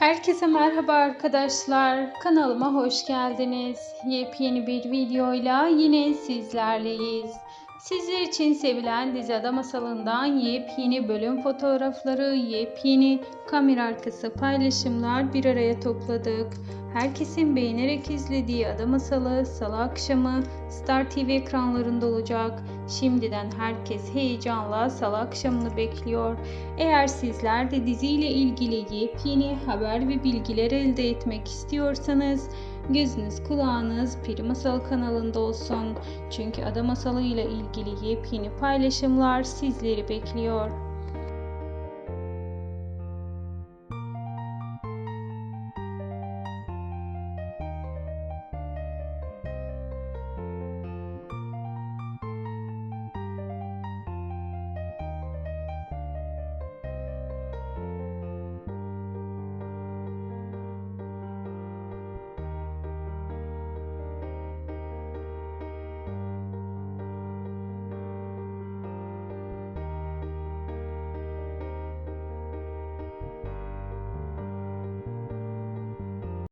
Herkese merhaba arkadaşlar. Kanalıma hoş geldiniz. Yepyeni bir videoyla yine sizlerleyiz. Sizler için sevilen dizi Ada Masalı'ndan yepyeni bölüm fotoğrafları, yepyeni kamera arkası paylaşımlar bir araya topladık. Herkesin beğenerek izlediği Ada Masalı Salı akşamı Star TV ekranlarında olacak. Şimdiden herkes heyecanla Salı akşamını bekliyor. Eğer sizler de diziyle ilgili yepyeni haber ve bilgiler elde etmek istiyorsanız gözünüz kulağınız Peri Masal kanalında olsun. Çünkü Ada Masalı ile ilgili yepyeni paylaşımlar sizleri bekliyor.